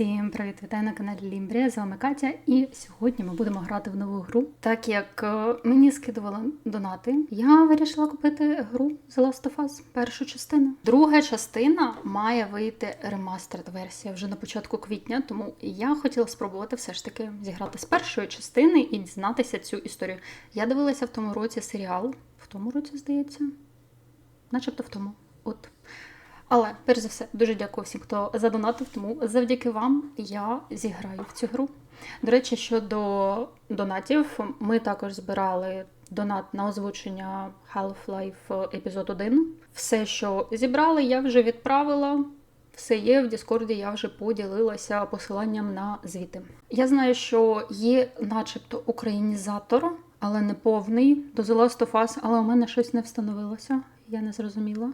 Всім привіт! Вітаю на каналі Лімбрія. З вами Катя, і сьогодні ми будемо грати в нову гру. Так як е, мені скидували донати, я вирішила купити гру The Last of Us, першу частину. Друга частина має вийти ремастерд версія вже на початку квітня, тому я хотіла спробувати все ж таки зіграти з першої частини і дізнатися цю історію. Я дивилася в тому році серіал, в тому році, здається, начебто в тому. От. Але перш за все, дуже дякую всім, хто задонатив, тому завдяки вам я зіграю в цю гру. До речі, щодо донатів, ми також збирали донат на озвучення Half-Life епізод 1. Все, що зібрали, я вже відправила. Все є в Діскорді, я вже поділилася посиланням на звіти. Я знаю, що є, начебто, українізатор, але не повний до The Last of Us, але у мене щось не встановилося, я не зрозуміла.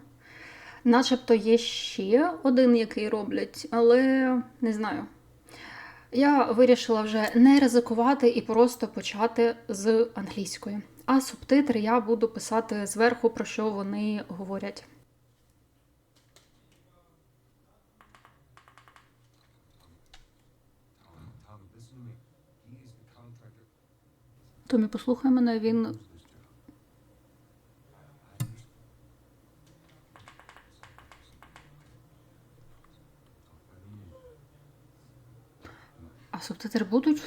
Начебто є ще один, який роблять, але не знаю. Я вирішила вже не ризикувати і просто почати з англійської. А субтитри я буду писати зверху, про що вони говорять. Томі, послухай мене, він. Субтитри будуть?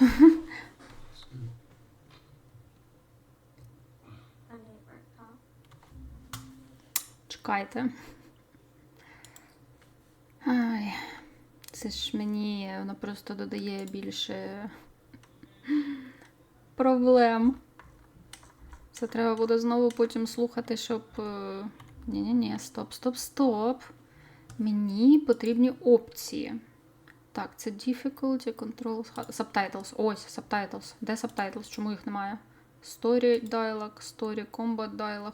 Чекайте. Ай, це ж мені воно просто додає більше проблем. Це треба буде знову потім слухати, щоб. е, Ні-ні-ні, стоп, стоп, стоп. Мені потрібні опції. Так, це difficulty, control, subtitles. Ось, subtitles. Де subtitles? Чому їх немає? Story dialog, story, combat dialog.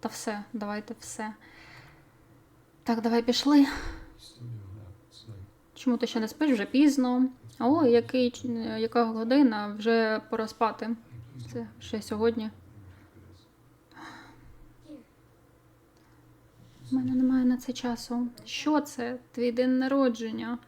Та все, давайте все. Так, давай пішли. Чому ти ще не спиш? Вже пізно. О, який, яка година? Вже пора спати. Це ще сьогодні. У мене немає на це часу. Що це? Твій день народження.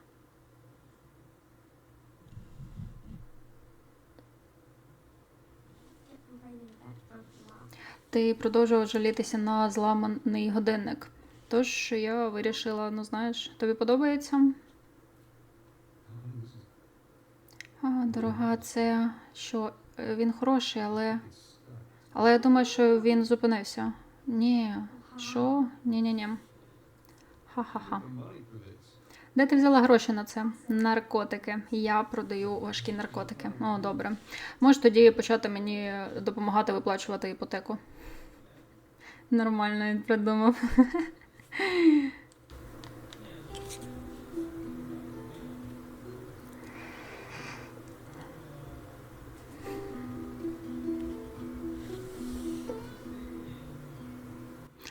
Ти продовжував жалітися на зламаний годинник. Тож я вирішила, ну знаєш, тобі подобається? А, дорога, це що? Е, Він хороший, але. Але я думаю, що він зупинився. Ні. Що? Ні-ні-ні. Ха-ха-ха. Де ти взяла гроші на це? Наркотики. Я продаю важкі наркотики. О, добре. Можеш тоді почати мені допомагати виплачувати іпотеку. Нормально він придумав.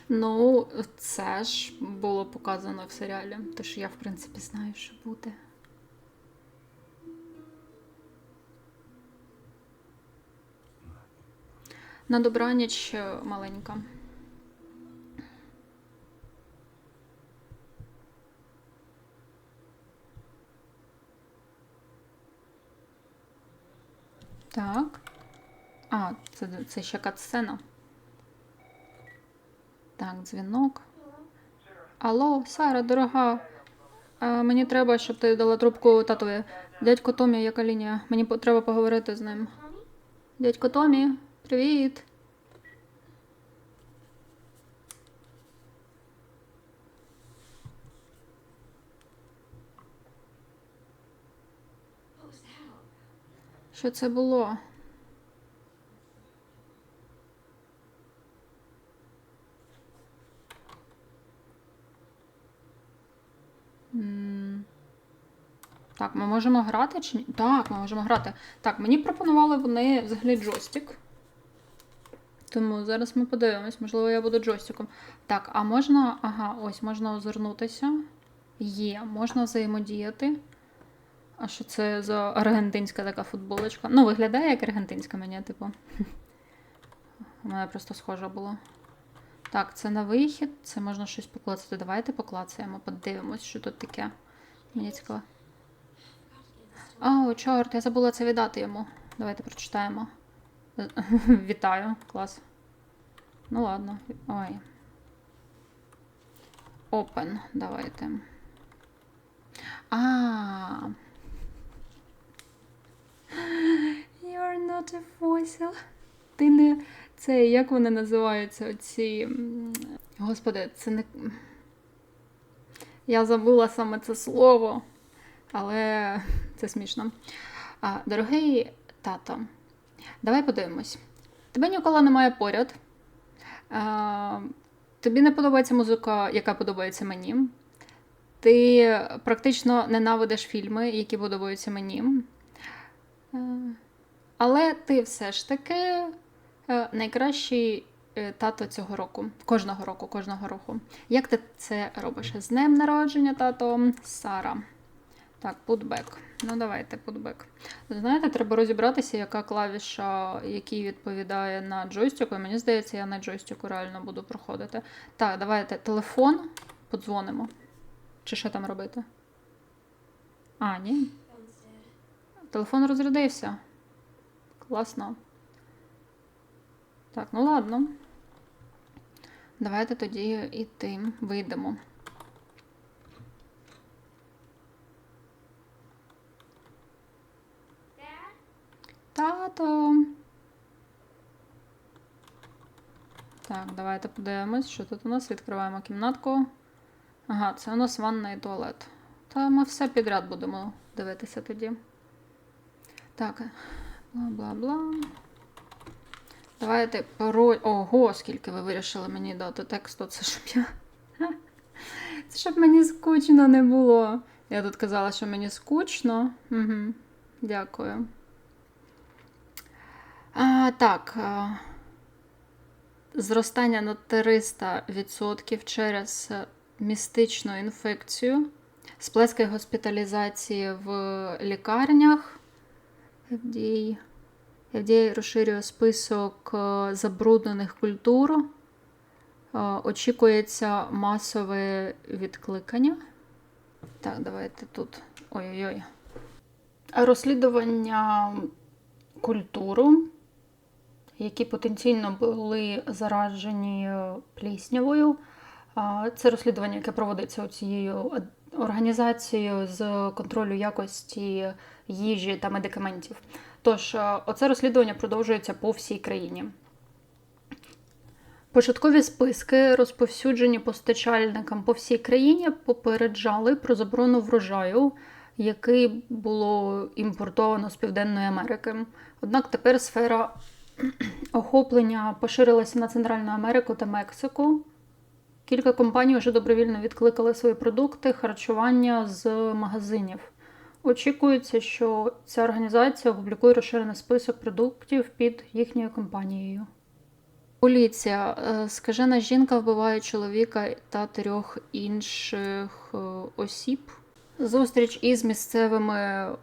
Ну, це ж було показано в серіалі, тож я, в принципі, знаю, що буде. На добраніч маленька. Так. А, це, це ще катсцена. Так, дзвінок. Алло, Сара, дорога. А, мені треба, щоб ти дала трубку татові. Дядько Томі, яка лінія? Мені треба поговорити з ним. Дядько Томі, привіт. Що це було? Так, ми можемо грати чи ні? Так, ми можемо грати. Так, мені пропонували вони взагалі джойстик. Тому зараз ми подивимось, можливо, я буду джойстиком. Так, а можна. Ага, ось можна озирнутися. Є, можна взаємодіяти. А що це за аргентинська така футболочка? Ну, виглядає як аргентинська мені, типу. У мене просто схожа була. Так, це на вихід, це можна щось поклацати. Давайте поклацаємо, подивимось, що тут таке. Мені цікаво. О, чорт, я забула це віддати йому. Давайте прочитаємо. Вітаю, клас. Ну ладно. Ой. Open, давайте. А. You're not a fossil. Ти не. Це як вони називаються? Оці. Господи, це не. Я забула саме це слово, але це смішно. А, дорогий тато, давай подивимось. Тебе ніколи немає поряд. А, тобі не подобається музика, яка подобається мені. Ти практично ненавидиш фільми, які подобаються мені. Е, Але ти все ж таки е, найкращий е, тато цього року. Кожного року, кожного року. Як ти це робиш? З днем народження, тато Сара. Так, putback. Ну, давайте, putback. Знаєте, треба розібратися, яка клавіша, який відповідає на джойстику. І мені здається, я на джойстику реально буду проходити. Так, давайте телефон подзвонимо. Чи що там робити? А, ні. Телефон розрядився. Класно. Так, ну ладно. Давайте тоді іти, вийдемо. Тато. Так, давайте подивимось, що тут у нас. Відкриваємо кімнатку. Ага, це у нас ванна і туалет. Та ми все підряд будемо дивитися тоді. Так, бла-бла-бла. Давайте пароль. Ого, скільки ви вирішили мені дати тексту. Це щоб я. Це щоб мені скучно не було. Я тут казала, що мені скучно. Угу. Дякую. А, так. Зростання на 300% через е, містичну інфекцію, сплески госпіталізації в лікарнях. FDA, FDA розширює список е, забруднених культур. Е, Очікується масове відкликання. Так, давайте тут. Ой-ой-ой. Розслідування культуру, які потенційно були заражені е, пліснявою. Це розслідування, яке проводиться цією організацією з контролю якості їжі та медикаментів. Тож, е, оце розслідування продовжується по всій країні. Початкові списки, розповсюджені постачальникам по всій країні, попереджали про заборону врожаю, який було імпортовано з Південної Америки. Однак тепер сфера охоплення поширилася на Центральну Америку та Мексику. Кілька компаній вже добровільно відкликали свої продукти, харчування з магазинів. Очікується, що ця організація опублікує розширений список продуктів під їхньою компанією. Поліція. Е, Скажена жінка вбиває чоловіка та трьох інших е, осіб. Зустріч із місцевими е,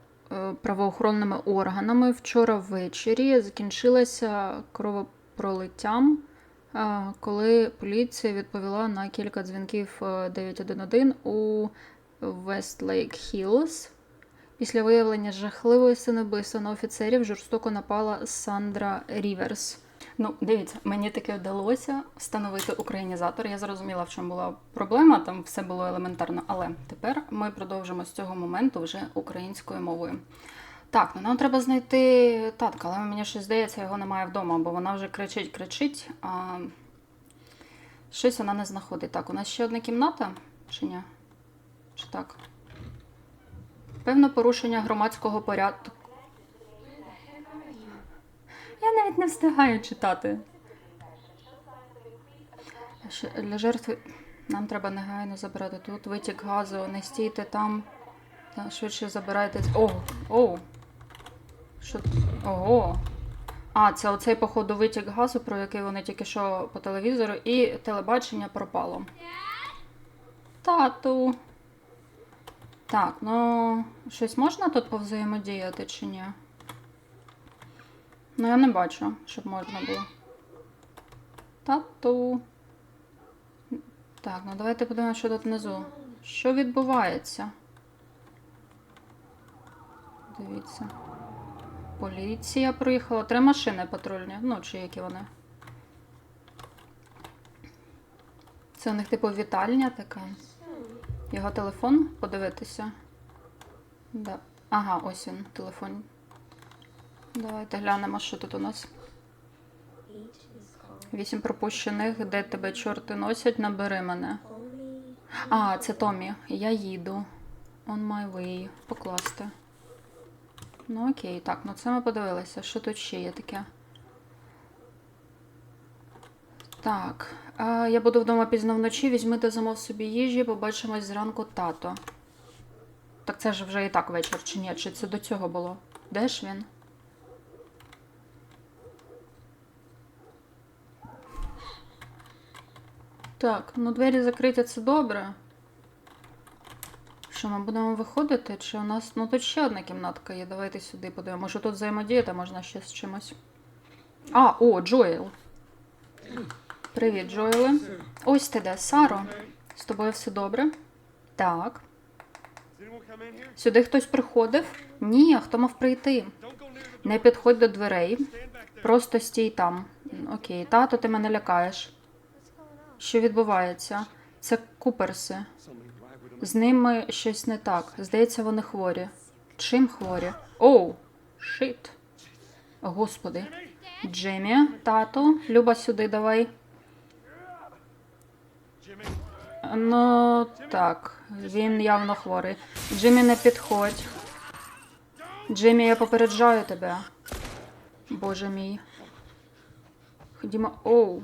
правоохоронними органами вчора ввечері закінчилася кровопролиттям, коли поліція відповіла на кілька дзвінків е, 911 у Westlake Hills. Після виявлення жахливої синобивства на офіцерів жорстоко напала Сандра Ріверс. Ну, дивіться, мені таки вдалося встановити українізатор. Я зрозуміла, в чому була проблема, там все було елементарно. Але тепер ми продовжимо з цього моменту вже українською мовою. Так, ну нам треба знайти татка, але мені щось здається, його немає вдома, бо вона вже кричить, кричить, а щось вона не знаходить. Так, у нас ще одна кімната, чи ні? Чи так? Певно, порушення громадського порядку. Я навіть не встигаю читати. Для жертви нам треба негайно забирати тут витік газу, не стійте там. Швидше забирайте. О, о. Що? Ого. А, це оцей, походу, витік газу, про який вони тільки що по телевізору, і телебачення пропало. Тату. Так, ну щось можна тут повзаємодіяти чи ні? Ну, я не бачу, щоб можна було. Тату. Так, ну давайте подивимося, що тут внизу. Що відбувається? Дивіться. Поліція приїхала. Три машини патрульні. Ну, чи які вони. Це у них типу вітальня така. Його телефон подивитися. Да. Ага, ось він, телефон. Давайте глянемо, що тут у нас. Вісім пропущених, де тебе чорти носять, набери мене. А, це Томі. Я їду. On my way. Покласти. Ну окей, так, ну це ми подивилися. Що тут ще є таке? Так. А, я буду вдома пізно вночі. Візьми та замов собі їжі, побачимось зранку тато. Так це ж вже і так вечір, чи ні? Чи це до цього було? Де ж він? Так, ну двері закриті, це добре. Що ми будемо виходити? Чи у нас. Ну тут ще одна кімнатка є. Давайте сюди подивимося. Може тут взаємодіяти можна ще з чимось. А, о, Джоел. Привіт, Джоеле. Ось ти де, Саро. З тобою все добре? Так. Сюди хтось приходив? Ні, а хто мав прийти? Не підходь до дверей. Просто стій там. Окей, тато, ти мене лякаєш. Що відбувається? Це куперси. З ними щось не так. Здається, вони хворі. Чим хворі? Оу, шит. Господи. Джиммі, тато, Люба, сюди давай. Ну, так, він явно хворий. Джиммі, не підходь. Джиммі, я попереджаю тебе. Боже мій. Ходімо. Оу.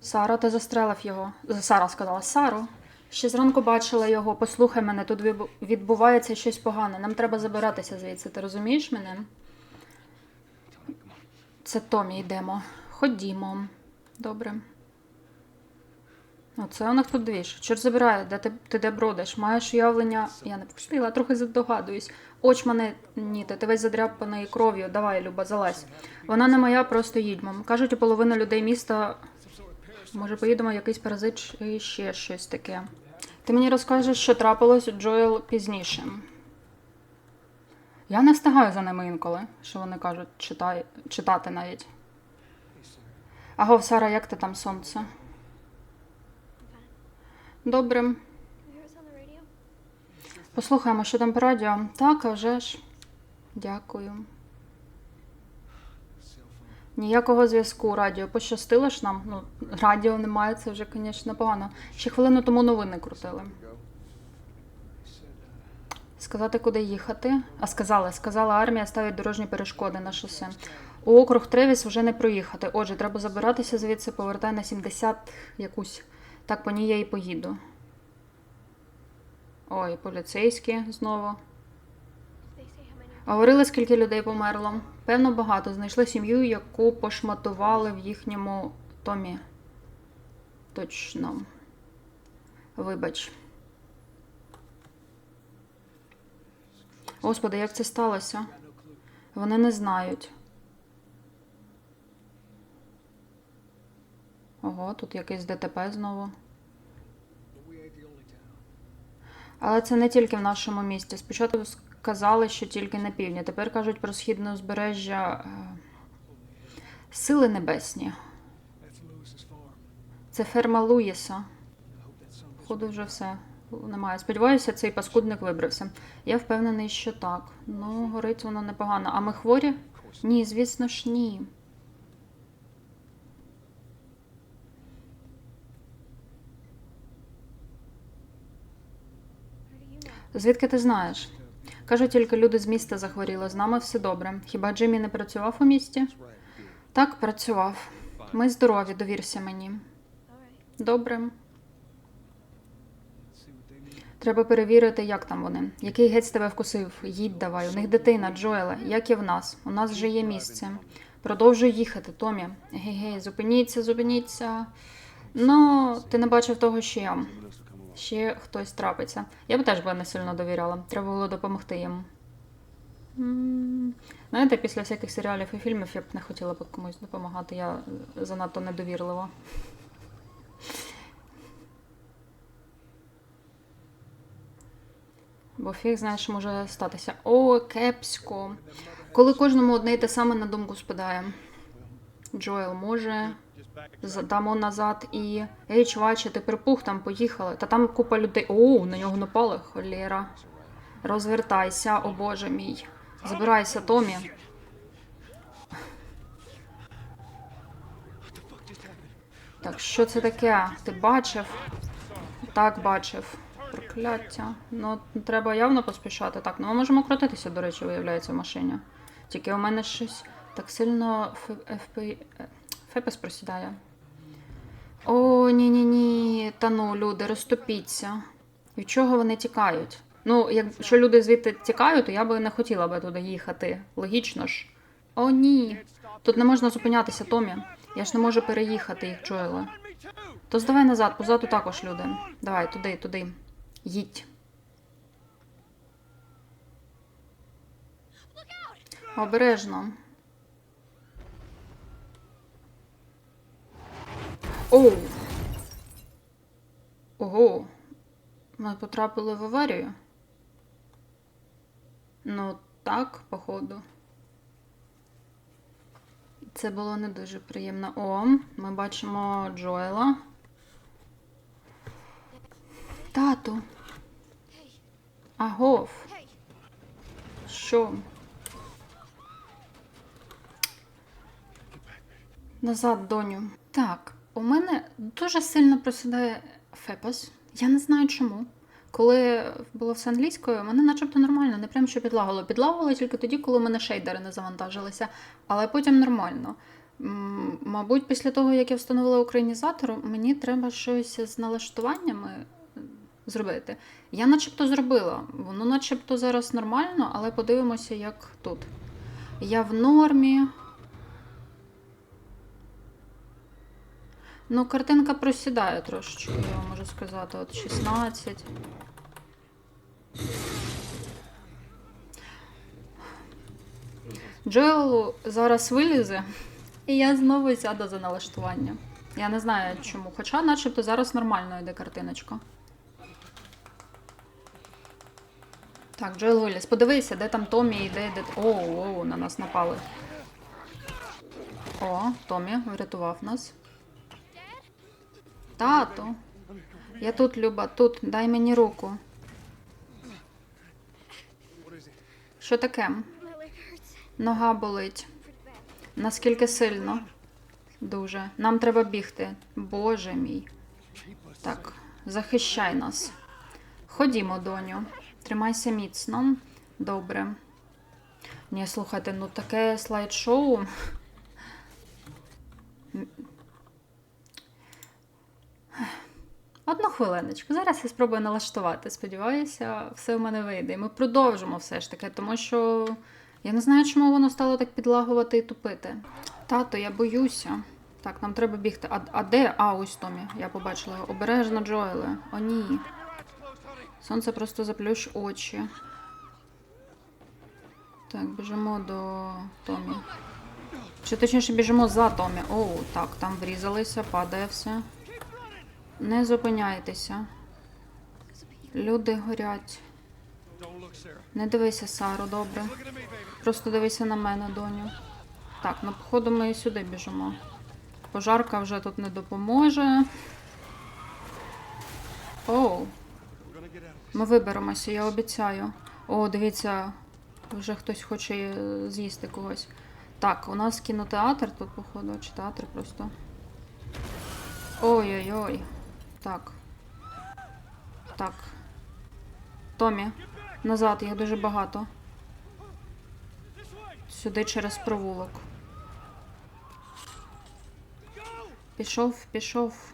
Сара, ти застрелив його. Сара сказала, Саро. Ще зранку бачила його. Послухай мене, тут відбувається щось погане. Нам треба забиратися звідси. Ти розумієш мене? Це Томі, йдемо. Ходімо. Добре. Оце у них тут двіж. Чорт забирає, де ти, ти де бродиш? Маєш уявлення. Я не пустила, трохи здогадуюсь. Очмани, ні, ти весь задряпаний кров'ю. Давай, Люба, залазь. Вона не моя, просто їдьмо. Кажуть, у половини людей міста Може, поїдемо якийсь паразит чи ще щось таке. Ти мені розкажеш, що трапилось Джоел пізніше. Я не встигаю за ними інколи, що вони кажуть, читай, читати навіть. Аго, Сара, як ти там сонце? Добре. Послухаємо, що там по радіо. Так, а вже ж. Дякую. Ніякого зв'язку радіо. Пощастило ж нам. Ну, радіо немає, це вже, звісно, погано. Ще хвилину тому новини крутили. Сказати, куди їхати. А сказали, сказала армія ставить дорожні перешкоди на шосе. У округ Тревіс вже не проїхати. Отже, треба забиратися звідси, повертай на 70 якусь. Так по ній я і поїду. Ой, поліцейські знову. Говорили, скільки людей померло. Певно, багато. Знайшли сім'ю, яку пошматували в їхньому томі. Точно. Вибач. Господи, як це сталося? Вони не знають. Ого, тут якийсь ДТП знову. Але це не тільки в нашому місті. Спочатку сказали, що тільки на півдні. Тепер кажуть про східне узбережжя е, сили небесні. Це ферма Луїса. Походу, вже все. Немає. Сподіваюся, цей паскудник вибрався. Я впевнений, що так. Ну, горить воно непогано. А ми хворі? Ні, звісно ж, ні. Звідки ти знаєш? Кажуть, тільки люди з міста захворіли. З нами все добре. Хіба Джиммі не працював у місті? Так, працював. Ми здорові, довірся мені. Добре. Треба перевірити, як там вони. Який гець тебе вкусив? Їдь давай. У них дитина, Джоеле, як і в нас. У нас вже є місце. Продовжуй їхати, Томі. Гей-гей, зупиніться, зупиніться. Ну, ти не бачив того, що я. Ще хтось трапиться. Я б теж би не сильно довіряла. Треба було допомогти їм. Знаєте, після всяких серіалів і фільмів я б не хотіла б комусь допомагати. Я занадто недовірлива. Бо фіг знає, що може статися. О, кепсько. Коли кожному одне й те саме на думку спадає. Джоел може. Задамо назад і. Ей, чуваче, ти припух там, поїхали. Та там купа людей. О, на нього напали, холєра. Розвертайся, о боже мій. Забирайся, Томі. Так, що це таке? Ти бачив? Так, бачив. Прокляття. Ну, треба явно поспішати. Так, ну ми можемо крутитися, до речі, виявляється, в машині. Тільки у мене щось так сильно FP... ФПС просідає. О, ні-ні-ні. Та ну, люди, розтопіться. Від чого вони тікають? Ну, якщо люди звідти тікають, то я би не хотіла би туди їхати. Логічно ж. О, ні. Тут не можна зупинятися, Томі. Я ж не можу переїхати їх, Джоела. То здавай назад, позаду також люди. Давай, туди, туди. Їдь. Обережно. Оу. Ого. Ми потрапили в аварію. Ну, так, походу. Це було не дуже приємно. О, ми бачимо Джоела. Тату. Агов. Що? Назад, доню. Так, у мене дуже сильно просідає Фепас. Я не знаю чому. Коли було все англійською, мене начебто нормально, не прям що підлагало. Підлагало тільки тоді, коли у мене шейдери не завантажилися, але потім нормально. Мабуть, після того, як я встановила українізатор, мені треба щось з налаштуваннями е, зробити. Я начебто зробила. Воно начебто зараз нормально, але подивимося, як тут. Я в нормі. Ну, картинка просідає трошечки, я вам можу сказати. От 16. Джоел зараз вилізе, і я знову сяду за налаштування. Я не знаю чому. Хоча, начебто, зараз нормально йде картиночка. Так, Джоел виліз. Подивися, де там Томі і де. де... Оу, оу, на нас напали. О, Томі врятував нас. Тату. Я тут, Люба, тут. Дай мені руку. Що таке? Нога болить. Наскільки сильно? Дуже. Нам треба бігти. Боже мій. Так, захищай нас. Ходімо, доню. Тримайся міцно. Добре. Ні, слухайте, ну таке слайд-шоу. Одну хвилиночку. Зараз я спробую налаштувати. Сподіваюся, все в мене вийде. І ми продовжимо все ж таки, тому що я не знаю, чому воно стало так підлагувати і тупити. Тато, я боюся. Так, нам треба бігти. А, а де? А, ось Томі. Я побачила його. Обережно, Джоеле. О, ні. Сонце просто заплющ очі. Так, біжимо до Томі. Чи точніше біжимо за Томі. Оу, так, там врізалися, падає все. Не зупиняйтеся. Люди горять. Не дивися, Саро, добре. Просто дивися на мене, доню. Так, ну походу ми і сюди біжимо. Пожарка вже тут не допоможе. Оу. Ми виберемося, я обіцяю. О, дивіться, вже хтось хоче з'їсти когось. Так, у нас кінотеатр тут, походу, чи театр просто. Ой-ой-ой. Так. Так. Томі, назад, їх дуже багато. Сюди через провулок. Пішов, пішов.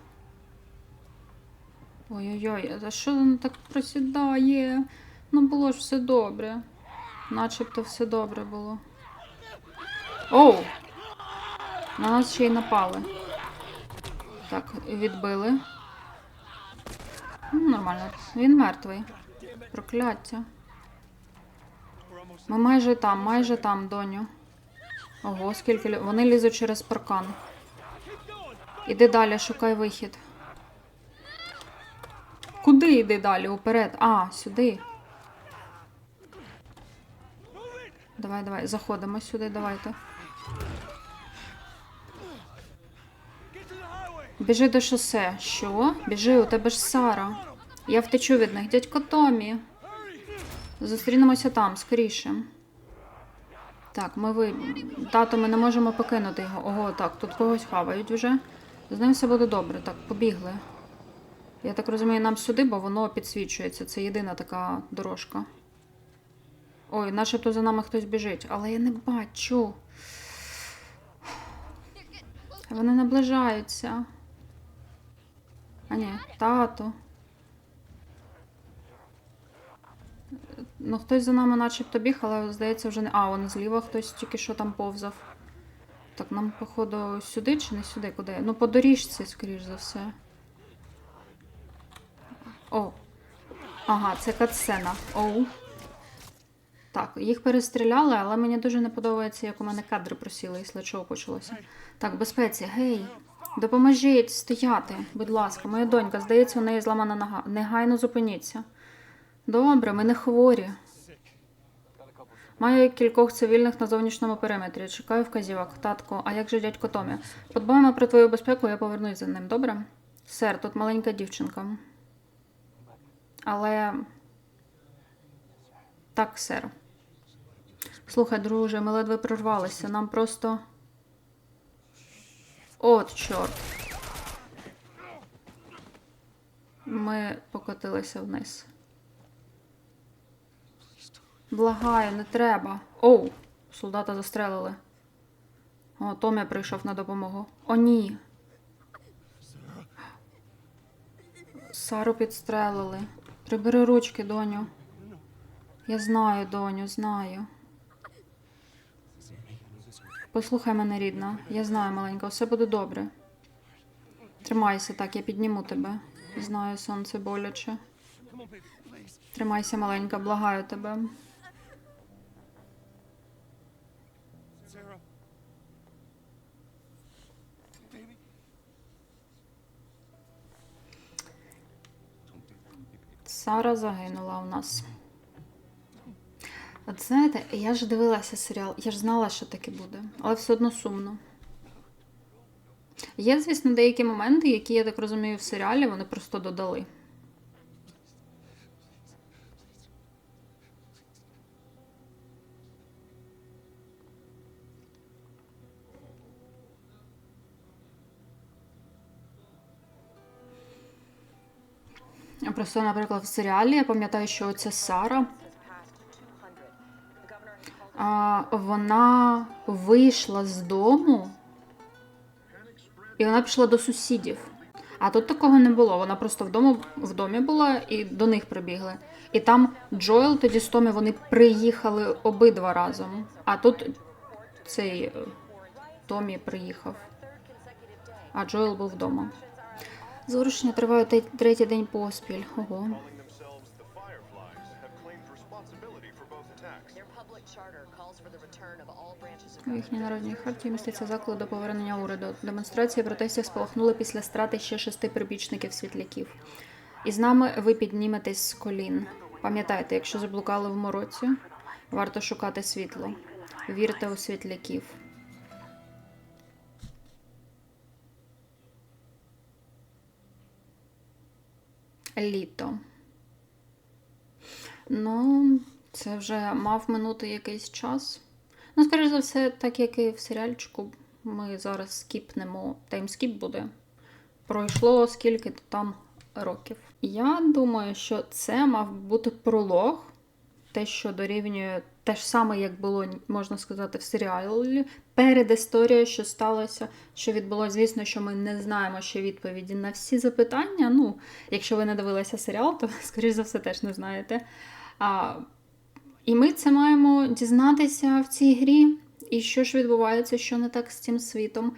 Ой-ой-ой, за що воно так просідає? Ну було ж все добре. Начебто все добре було. Оу! На нас ще й напали. Так, відбили. Ну, Нормально, він мертвий. Прокляття. Ми майже там, майже там, доню. Ого, скільки лі. вони лізуть через паркан. Іди далі, шукай вихід. Куди йди далі? Уперед? А, сюди. Давай, давай, заходимо сюди, давайте. Біжи до шосе. Що? Біжи, у тебе ж Сара. Я втечу від них. Дядько Томі. Зустрінемося там, скоріше. Так, ми ви. Тато, ми не можемо покинути його. Ого, так, тут когось хавають вже. З ним все буде добре. Так, побігли. Я так розумію, нам сюди, бо воно підсвічується. Це єдина така дорожка. Ой, начебто за нами хтось біжить, але я не бачу. Вони наближаються. А ні, тато. Ну, хтось за нами начебто біг, але здається вже не. А, вон зліва хтось тільки що там повзав. Так, нам, походу, сюди чи не сюди? Куди? Ну, по доріжці, скоріш за все. О. Ага, це катсцена. Оу. Так, їх перестріляли, але мені дуже не подобається, як у мене кадри просіли, і чого почалося. Так, безпеці, гей, допоможіть стояти, будь ласка, моя донька, здається, у неї зламана нога. Негайно зупиніться. Добре, ми не хворі. Маю кількох цивільних на зовнішньому периметрі. Чекаю вказівок. Татко, а як же дядько Томі? Подбаємо про твою безпеку, я повернусь за ним, добре? Сер, тут маленька дівчинка. Але. Так, сер. Слухай, друже, ми ледве прорвалися. Нам просто. От, чорт. Ми покотилися вниз. Благаю, не треба. Оу, солдата застрелили. О, Томі прийшов на допомогу. О, ні. Сару підстрелили. Прибери ручки, доню. Я знаю, доню, знаю. Послухай мене, рідна. Я знаю, маленька, все буде добре. Тримайся так, я підніму тебе. Знаю, сонце боляче. Тримайся, маленька, благаю тебе. Сара загинула у нас. От знаєте, я ж дивилася серіал, я ж знала, що таке буде, але все одно сумно. Є, звісно, деякі моменти, які, я так розумію, в серіалі вони просто додали. Просто, наприклад, в серіалі я пам'ятаю, що оця Сара. Вона вийшла з дому і вона пішла до сусідів. А тут такого не було. Вона просто вдома, в домі була і до них прибігли. І там Джоел тоді з Томі вони приїхали обидва разом. А тут цей е, Томі приїхав. А Джоел був вдома. Зворушення триває третій день поспіль. Ого. У їхній народній харті міститься заклик до повернення уряду. Демонстрації протестів спалахнули після страти ще шести прибічників світляків. І з нами ви підніметесь з колін. Пам'ятайте, якщо заблукали в мороці, варто шукати світло. Вірте у світляків. Літо. Ну, це вже мав минути якийсь час. Ну, скоріш за все, так як і в серіальчику, ми зараз скіпнемо. Таймскіп буде. Пройшло скільки то там років. Я думаю, що це мав бути пролог, те, що дорівнює те ж саме, як було, можна сказати, в серіалі. Перед історією, що сталося, що відбулося. Звісно, що ми не знаємо ще відповіді на всі запитання. Ну, якщо ви не дивилися серіал, то, скоріш за все, теж не знаєте. А, і ми це маємо дізнатися в цій грі. І що ж відбувається, що не так з цим світом,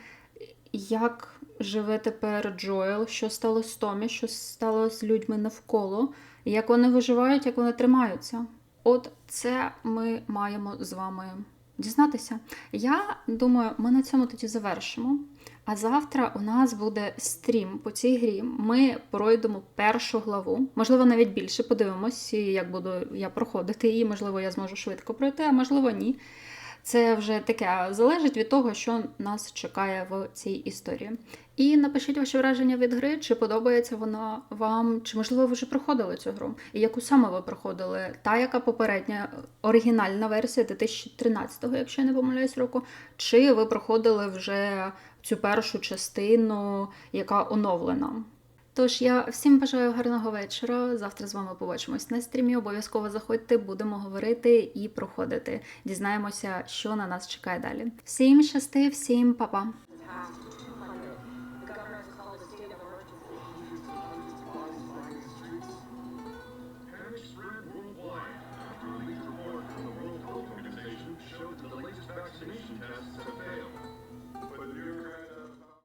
як живе тепер Джоел, що стало з Томі, що стало з людьми навколо, як вони виживають, як вони тримаються. От це ми маємо з вами дізнатися. Я думаю, ми на цьому тоді завершимо. А завтра у нас буде стрім по цій грі. Ми пройдемо першу главу, можливо, навіть більше. Подивимось, як буду я проходити її. Можливо, я зможу швидко пройти, а можливо, ні. Це вже таке залежить від того, що нас чекає в цій історії. І напишіть ваші враження від гри, чи подобається вона вам, чи можливо ви вже проходили цю гру, і яку саме ви проходили? Та, яка попередня оригінальна версія 2013-го, якщо я не помиляюсь року, чи ви проходили вже цю першу частину, яка оновлена? Тож я всім бажаю гарного вечора. Завтра з вами побачимось на стрімі. Обов'язково заходьте, будемо говорити і проходити. Дізнаємося, що на нас чекає далі. Всім щасти, всім па-па!